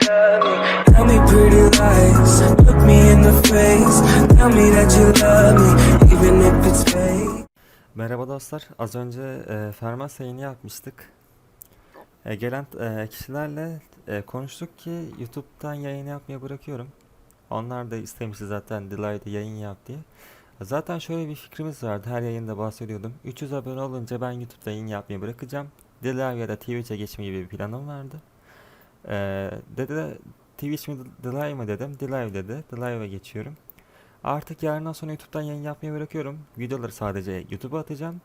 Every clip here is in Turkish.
Tell me pretty lies, look me in the face. Tell me that you love me, even if it's fake. Merhaba dostlar. Az önce e, Fermas yayını yapmıştık. E, gelen e, kişilerle e, konuştuk ki YouTube'dan yayın yapmayı bırakıyorum. Onlar da istemişti zaten Delay'da yayın yap diye. Zaten şöyle bir fikrimiz vardı. Her yayında bahsediyordum. 300 abone olunca ben YouTube'da yayın yapmayı bırakacağım. Delay ya da Twitch'e geçme gibi bir planım vardı. E, dedi Twitch mi Delay mı dedim. Delay dedi. Delay'a geçiyorum. Artık yarından sonra YouTube'dan yayın yapmayı bırakıyorum. Videoları sadece YouTube'a atacağım.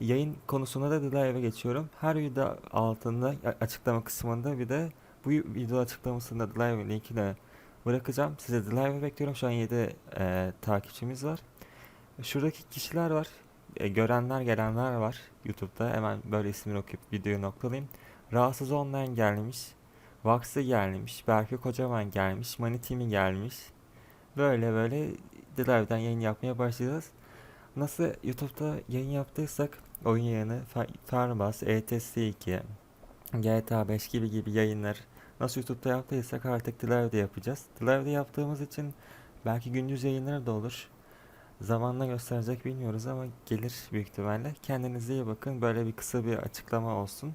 Yayın konusunda da Live'e geçiyorum. Her video altında açıklama kısmında bir de bu video açıklamasında Live linkini bırakacağım. Size Live'e bekliyorum. Şu an 7 takipçimiz var. Şuradaki kişiler var. E, görenler gelenler var YouTube'da. Hemen böyle ismini okuyup videoyu noktalayayım. Rahatsız olmayan gelmiş. Vax'ı gelmiş. Berke Kocaman gelmiş. Money Team'i gelmiş. Böyle böyle Drive'den yayın yapmaya başlayacağız. Nasıl YouTube'da yayın yaptıysak oyun yayını, Fa- Farbas, ETS2, GTA 5 gibi gibi yayınlar nasıl YouTube'da yaptıysak artık Drive'de yapacağız. Drive'de yaptığımız için belki gündüz yayınları da olur. Zamanla gösterecek bilmiyoruz ama gelir büyük ihtimalle. Kendinize iyi bakın. Böyle bir kısa bir açıklama olsun.